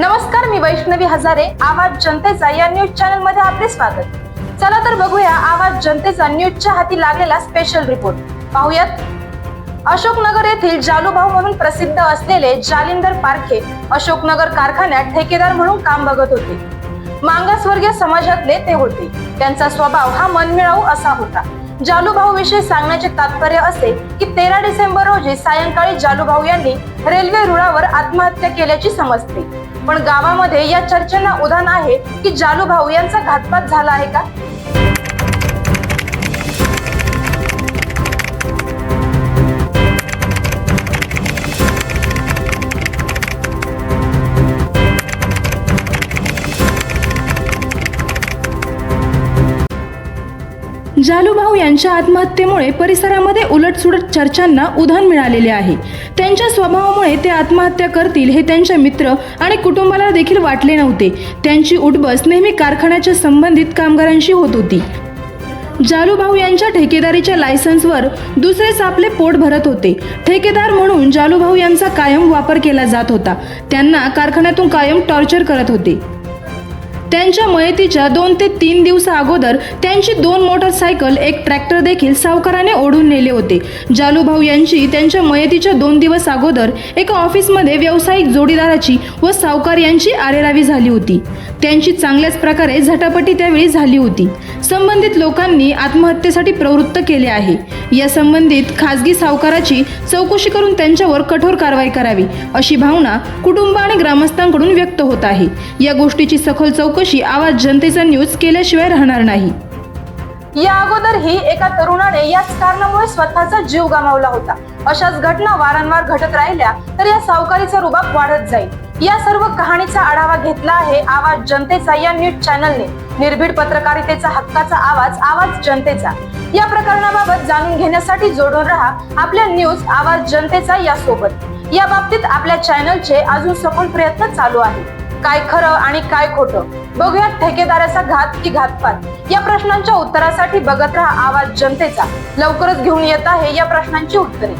नमस्कार मी वैष्णवी हजारे. आवाज जनतेचा या न्यूज चॅनलमध्ये आपले स्वागत. चला तर बघूया आवाज जनतेचा न्यूजच्या हाती लागलेला स्पेशल रिपोर्ट पाहूयात. अशोकनगर येथील जालूभाऊ म्हणून प्रसिद्ध असलेले जालिंदर पारखे अशोकनगर कारखान्यात ठेकेदार म्हणून काम बघत होते. मागासवर्गीय समाजातले ते होते. त्यांचा स्वभाव हा मनमिळाऊ असा होता. जालूभाऊ विषयी सांगण्याचे तात्पर्य असे की तेरा डिसेंबर रोजी सायंकाळी जालूभाऊ यांनी रेल्वे रुळावर आत्महत्या केल्याची समजते. पण गावामध्ये या चर्चेला उदाहरण आहे की जालूभाऊ यांचा घातपात झाला आहे का? जालूभाऊ यांच्या आत्महत्येमुळे परिसरामध्ये उलटसुलट चर्चांना उधाण मिळालेले आहे. त्यांच्या स्वभावामुळे ते आत्महत्या करतील हे त्यांच्या मित्र आणि कुटुंबाला देखील वाटले नव्हते. त्यांची उठबस नेहमी कारखान्याच्या संबंधित कामगारांशी होत होती. जालूभाऊ यांच्या ठेकेदारीच्या लायसन्सवर दुसरेच आपले पोट भरत होते. ठेकेदार म्हणून जालूभाऊ यांचा कायम वापर केला जात होता. त्यांना कारखान्यातून कायम टॉर्चर करत होते. त्यांच्या मयतीच्या दोन ते तीन दिवसा अगोदर त्यांची दोन मोटरसायकल एक ट्रॅक्टर देखील सावकाराने ओढून नेले होते. जालूभाऊ यांची त्यांच्या मयतीच्या दोन दिवस अगोदर एका ऑफिसमध्ये व्यावसायिक जोडीदाराची व सावकार यांची आरेरावी झाली होती. त्यांची चांगल्याच प्रकारे झटापटी त्यावेळी झाली होती. संबंधित लोकांनी आत्महत्येसाठी प्रवृत्त केले आहे. या संबंधित खासगी सावकाराची चौकशी करून त्यांच्यावर कठोर कारवाई करावी अशी भावना कुटुंब आणि ग्रामस्थांकडून व्यक्त होत आहे. या गोष्टीची सखोल चौकशी आवाज जनतेचा न्यूज केल्याशिवाय राहणार नाही. या अगोदरही एका तरुणाने याच कारणामुळे स्वतःचा जीव गमावला होता. अशाच घटना वारंवार घटत राहिल्या तर या सावकारीचा रुबाब वाढत जाईल. या सर्व कहाणीचा आढावा घेतला आहे आवाज जनतेचा या न्यूज चॅनलने. निर्भीड पत्रकारितेचा हक्काचा आवाज आवाज जनतेचा. या प्रकरणाबाबत जाणून घेण्यासाठी जोडून राहा आपल्या न्यूज आवाज जनतेचा या सोबत या बाबतीत आपल्या चॅनलचे अजून सखोल प्रयत्न चालू आहे काय खरं आणि काय खोटं? बघूयात ठेकेदाराचा घात की घातपात. या प्रश्नांच्या उत्तरासाठी बघत राहा आवाज जनतेचा. लवकरच घेऊन येत आहे या प्रश्नांची उत्तरे.